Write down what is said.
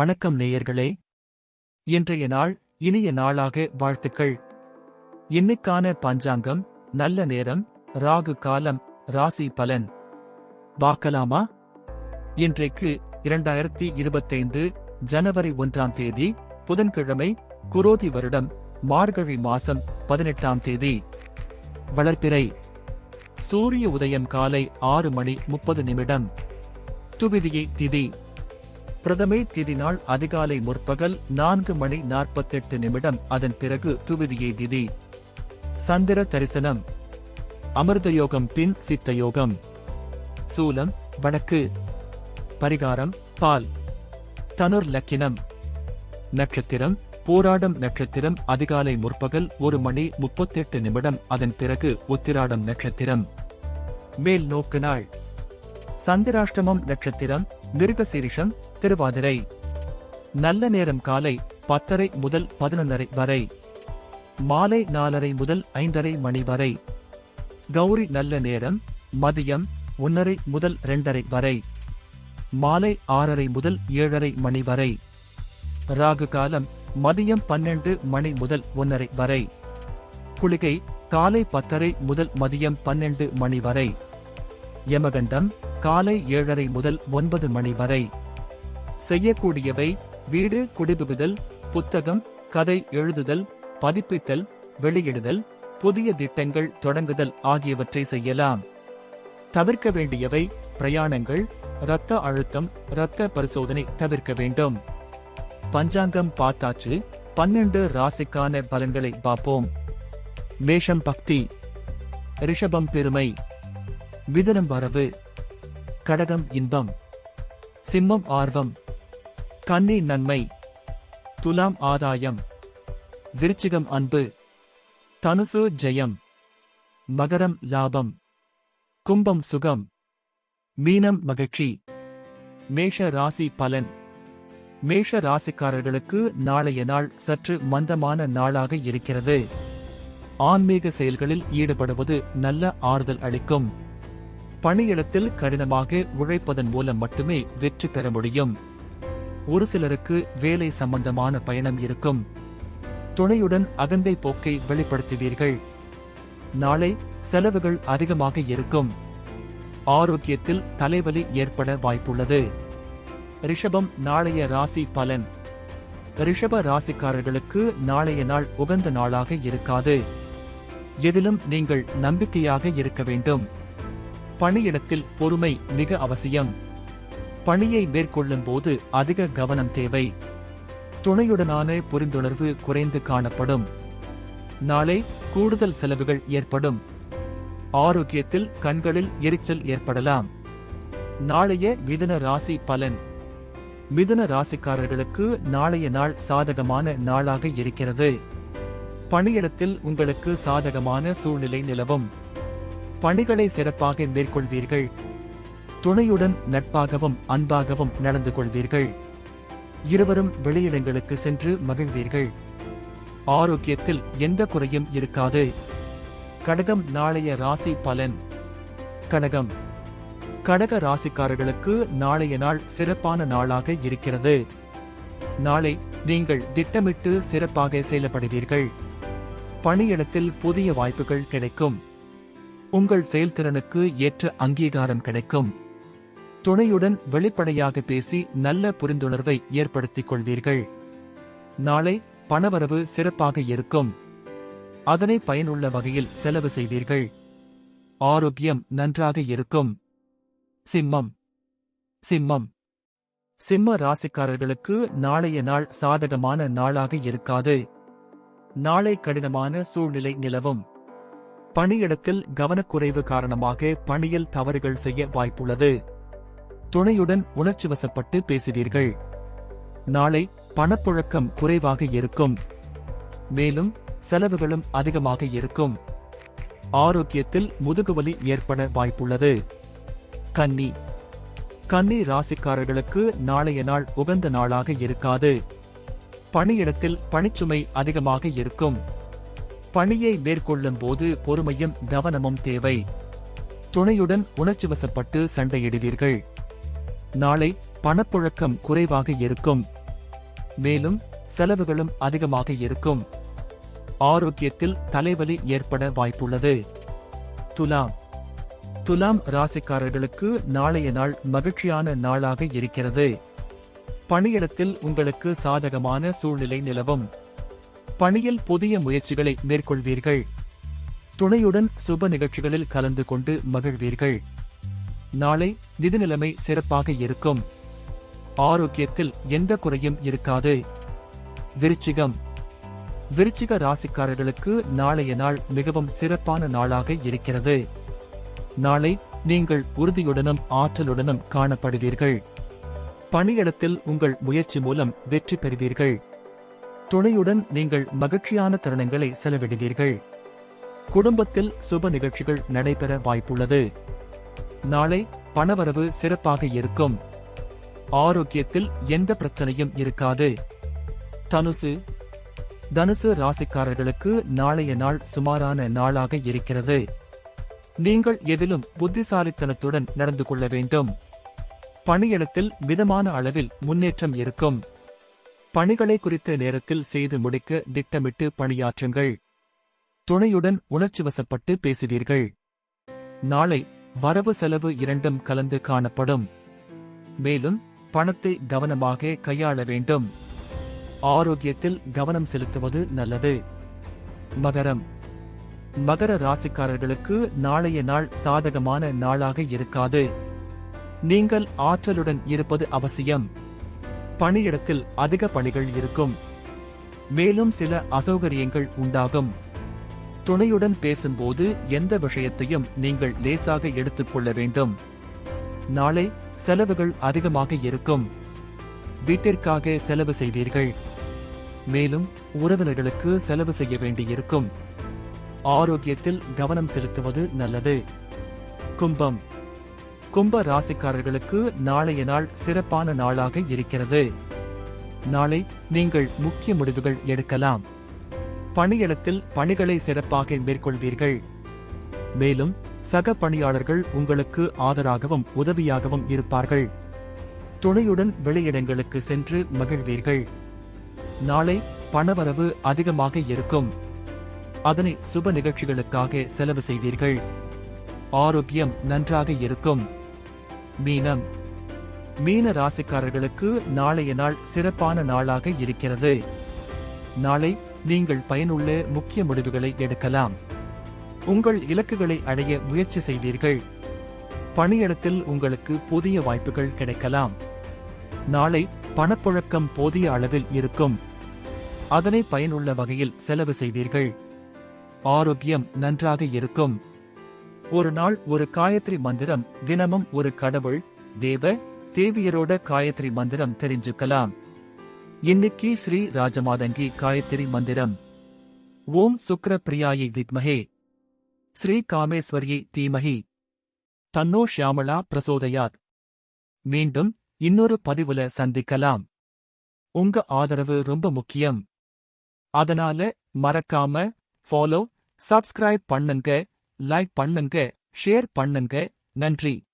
வணக்கம் நேயர்களே. இன்றைய நாள் இனிய நாளாக வாழ்த்துக்கள். இன்னைக்கான பஞ்சாங்கம் நல்ல நேரம் ராகு காலம் ராசி பலன். பார்க்கலாமா? இன்றைக்கு இரண்டாயிரத்தி இருபத்தைந்து ஜனவரி ஒன்றாம் தேதி புதன்கிழமை குரோதி வருடம் மார்கழி மாசம் பதினெட்டாம் தேதி. வளர்ப்பிறை சூரிய உதயம் காலை ஆறு மணி முப்பது நிமிடம். துவிதியை திதி. பிரதமை திதி நாள் அதிகாலை முற்பகல் நான்கு மணி நாற்பத்தெட்டு நிமிடம். அதன் பிறகு துவிதியை திதி. சந்திர தரிசனம். அமிர்த யோகம் பின் சித்த யோகம் சூலம் வடக்கு. பரிகாரம் பால். தனுர் லக்கினம். நட்சத்திரம் போராடம் நட்சத்திரம் அதிகாலை முற்பகல் ஒரு மணி முப்பத்தெட்டு நிமிடம். அதன் பிறகு உத்திராடம் நட்சத்திரம். மேல் நோக்கு நாள். சந்திராஷ்டமம் நட்சத்திரம் மிருகசீரிஷம் திருவாதிரை. நல்ல நேரம் காலை பத்தரை முதல் பதினொன்றரை வரை. மாலை நாலரை முதல் ஐந்தரை மணி வரை. கௌரி நல்ல நேரம் மதியம் ஒன்னரை முதல் இரண்டரை வரை. மாலை ஆறரை முதல் ஏழரை மணி வரை. ராகு காலம் மதியம் பன்னெண்டு மணி முதல் ஒன்னரை வரை. குளிகை காலை பத்தரை முதல் மதியம் பன்னெண்டு மணி வரை. யமகண்டம் காலை ஏழரை முதல் ஒன்பது மணி வரை. செய்யக்கூடியவை வீடு குடிபுகுதல் புத்தகம் கதை எழுதுதல் பதிப்பித்தல் வெளியிடுதல் புதிய திட்டங்கள் தொடங்குதல் ஆகியவற்றை செய்யலாம். தவிர்க்க வேண்டியவை பிரயாணங்கள் இரத்த அழுத்தம் இரத்த பரிசோதனை தவிர்க்க வேண்டும். பஞ்சாங்கம் பார்த்தாச்சு பன்னெண்டு ராசிக்கான பலன்களை பார்ப்போம். மேஷம் பக்தி ரிஷபம் பெருமை மிதுனம் வரவு கடகம் இன்பம் சிம்மம் ஆர்வம் கன்னி நன்மை துலாம் ஆதாயம் விருச்சிகம் அன்பு தனுசு ஜெயம் மகரம் லாபம் கும்பம் சுகம் மீனம் மகிழ்ச்சி மேஷ ராசி பலன். மேஷ ராசிக்காரர்களுக்கு நாளைய நாள் சற்று மந்தமான நாளாக இருக்கிறது. ஆன்மீக செயல்களில் ஈடுபடுவது நல்ல ஆறுதல் அளிக்கும். பணியிடத்தில் கடினமாக உழைப்பதன் மூலம் மட்டுமே வெற்றி பெற முடியும். ஒரு சிலருக்கு வேலை சம்பந்தமான பயணம் இருக்கும். துணையுடன் அகந்தை போக்கை வெளிப்படுத்துவீர்கள். நாளை செலவுகள் அதிகமாக இருக்கும். ஆரோக்கியத்தில் தலைவலி ஏற்பட வாய்ப்புள்ளது. ரிஷபம் நாளைய ராசி பலன். ரிஷப ராசிக்காரர்களுக்கு நாளைய நாள் உகந்த நாளாக இருக்காது. எதிலும் நீங்கள் நம்பிக்கையாக இருக்க வேண்டும். பணியிடத்தில் பொறுமை மிக அவசியம். பணியை மேற்கொள்ளும் போது அதிக கவனம் தேவை. துணையுடனான புரிந்துணர்வு குறைந்து காணப்படும். நாளை கூடுதல் செலவுகள் ஏற்படும். ஆரோக்கியத்தில் கண்களில் எரிச்சல் ஏற்படலாம். நாளைய மிதன ராசி பலன். மிதன ராசிக்காரர்களுக்கு நாளைய நாள் சாதகமான நாளாக இருக்கிறது. பணியிடத்தில் உங்களுக்கு சாதகமான சூழ்நிலை நிலவும். பணிகளை சிறப்பாக மேற்கொள்வீர்கள். துணையுடன் நட்பாகவும் அன்பாகவும் நடந்து கொள்வீர்கள். இருவரும் வெளியிடங்களுக்கு சென்று மகிழ்வீர்கள். ஆரோக்கியத்தில் எந்த குறையும் இருக்காது. கடகம் நாளைய ராசி பலன். கடகம். கடக ராசிக்காரர்களுக்கு நாளைய நாள் சிறப்பான நாளாக இருக்கிறது. நாளை நீங்கள் திட்டமிட்டு சிறப்பாக செயல்படுவீர்கள். பணியிடத்தில் புதிய வாய்ப்புகள் கிடைக்கும். உங்கள் செயல்திறனுக்கு ஏற்ற அங்கீகாரம் கிடைக்கும். துணையுடன் வெளிப்படையாக பேசி நல்ல புரிந்துணர்வை ஏற்படுத்திக் கொள்வீர்கள். நாளை பணவரவு சிறப்பாக இருக்கும். அதனை பயனுள்ள வகையில் செலவு செய்வீர்கள். ஆரோக்கியம் நன்றாக இருக்கும். சிம்மம். சிம்மம். சிம்ம ராசிக்காரர்களுக்கு நாளைய நாள் சாதகமான நாளாக இருக்காது. நாளை கடினமான சூழ்நிலை நிலவும். பணியிடத்தில் கவனக்குறைவு காரணமாக பணியில் தவறுகள் செய்ய வாய்ப்புள்ளது. துணையுடன் உணர்ச்சி வசப்பட்டு பேசுவீர்கள். நாளை பணப்புழக்கம் குறைவாக இருக்கும். மேலும் செலவுகளும் அதிகமாக இருக்கும். ஆரோக்கியத்தில் முதுகுவலி ஏற்பட வாய்ப்புள்ளது. கன்னி. கன்னி ராசிக்காரர்களுக்கு நாளைய நாள் உகந்த நாளாக இருக்காது. பணியிடத்தில் பணிச்சுமை அதிகமாக இருக்கும். பணியை மேற்கொள்ளும் போது பொறுமையும் கவனமும் தேவை. துணையுடன் உணர்ச்சிவசப்பட்டு சண்டையிடுவீர்கள். நாளை பணப்புழக்கம் குறைவாக இருக்கும். மேலும் செலவுகளும் அதிகமாக இருக்கும். ஆரோக்கியத்தில் தலைவலி ஏற்பட வாய்ப்புள்ளது. துலாம். துலாம் ராசிக்காரர்களுக்கு நாளைய நாள் மகிழ்ச்சியான நாளாக இருக்கிறது. பணியிடத்தில் உங்களுக்கு சாதகமான சூழ்நிலை நிலவும். பணியில் புதிய முயற்சிகளை மேற்கொள்வீர்கள். துணையுடன் சுப நிகழ்ச்சிகளில் கலந்து கொண்டு மகிழ்வீர்கள். நாளை நிதி நிலைமை சிறப்பாக இருக்கும். ஆரோக்கியத்தில் எந்த குறையும் இருக்காது. விருச்சிகம். விருச்சிக ராசிக்காரர்களுக்கு நாளைய நாள் மிகவும் சிறப்பான நாளாக இருக்கிறது. நாளை நீங்கள் உறுதியுடனும் ஆற்றலுடனும் காணப்படுவீர்கள். பணியிடத்தில் உங்கள் முயற்சி மூலம் வெற்றி பெறுவீர்கள். துணையுடன் நீங்கள் மகிழ்ச்சியான தருணங்களை செலவிடுவீர்கள். குடும்பத்தில் சுப நிகழ்ச்சிகள் நடைபெற வாய்ப்புள்ளது. நாளை பணவரவு சிறப்பாக இருக்கும். ஆரோக்கியத்தில் எந்த பிரச்சனையும் இருக்காது. தனுசு. தனுசு ராசிக்காரர்களுக்கு நாளைய நாள் சுமாரான நாளாக இருக்கிறது. நீங்கள் எதிலும் புத்திசாலித்தனத்துடன் நடந்து கொள்ள வேண்டும். பணியிடத்தில் மிதமான அளவில் முன்னேற்றம் இருக்கும். பணிகளை குறித்த நேரத்தில் செய்து முடிக்க திட்டமிட்டு பணியாற்றுங்கள். துணையுடன் உணர்ச்சி வசப்பட்டு பேசுவீர்கள். நாளை வரவு செலவு இரண்டும் கலந்து காணப்படும். மேலும் பணத்தை கவனமாக கையாள வேண்டும். ஆரோக்கியத்தில் கவனம் செலுத்துவது நல்லது. மகரம். மகர ராசிக்காரர்களுக்கு நாளைய நாள் சாதகமான நாளாக இருக்காது. நீங்கள் ஆற்றலுடன் இருப்பது அவசியம். பணியிடத்தில் அதிக பணிகள் இருக்கும். மேலும் சில அசௌகரியங்கள் உண்டாகும். துணையுடன் பேசும்போது எந்த விஷயத்தையும் நீங்கள் லேசாக எடுத்துக்கொள்ள வேண்டும். நாளை செலவுகள் அதிகமாக இருக்கும். வீட்டிற்காக செலவு செய்வீர்கள். மேலும் உறவினர்களுக்கு செலவு செய்ய வேண்டியிருக்கும். ஆரோக்கியத்தில் கவனம் செலுத்துவது நல்லது. கும்பம். கும்ப ராசிக்காரர்களுக்கு நாளைய நாள் சிறப்பான நாளாக இருக்கிறது. நாளை நீங்கள் முக்கிய முடிவுகள் எடுக்கலாம். பணியிடத்தில் பணிகளை சிறப்பாக மேற்கொள்வீர்கள். மேலும் சக பணியாளர்கள் உங்களுக்கு ஆதராகவும் உதவியாகவும் இருப்பார்கள். துணையுடன் வெளியிடங்களுக்கு சென்று மகிழ்வீர்கள். நாளை பணவரவு அதிகமாக இருக்கும். அதனை சுப நிகழ்ச்சிகளுக்காக செலவு செய்வீர்கள். ஆரோக்கியம் நன்றாக இருக்கும். மீனம். மீன ராசிக்காரர்களுக்கு நாளைய நாள் சிறப்பான நாளாக இருக்கிறது. நாளை நீங்கள் பயனுள்ள முக்கிய முடிவுகளை எடுக்கலாம். உங்கள் இலக்குகளை அடைய முயற்சி செய்வீர்கள். பணியிடத்தில் உங்களுக்கு புதிய வாய்ப்புகள் கிடைக்கலாம். நாளை பணப்புழக்கம் போதிய அளவில் இருக்கும். அதனை பயனுள்ள வகையில் செலவு செய்வீர்கள். ஆரோக்கியம் நன்றாக இருக்கும். ஒரு நாள் ஒரு காயத்ரி மந்திரம் தினமும் ஒரு கடவுள் தேவ தேவியரோட காயத்ரி மந்திரம் தெரிஞ்சுக்கலாம். இன்னைக்கு ஸ்ரீ ராஜமாதங்கி காயத்ரி மந்திரம். ஓம் சுக்ர பிரியாயை வித்மஹே. ஸ்ரீ காமேஸ்வரியை தீமஹி. தன்னோ ஷியாமளா பிரசோதயாத். மீண்டும் இன்னொரு பதிவுல சந்திக்கலாம். உங்க ஆதரவு ரொம்ப முக்கியம். அதனால மறக்காம ஃபாலோ சப்ஸ்கிரைப் பண்ணுங்க. லைக் பண்ணுங்க ஷேர் பண்ணுங்க. நன்றி.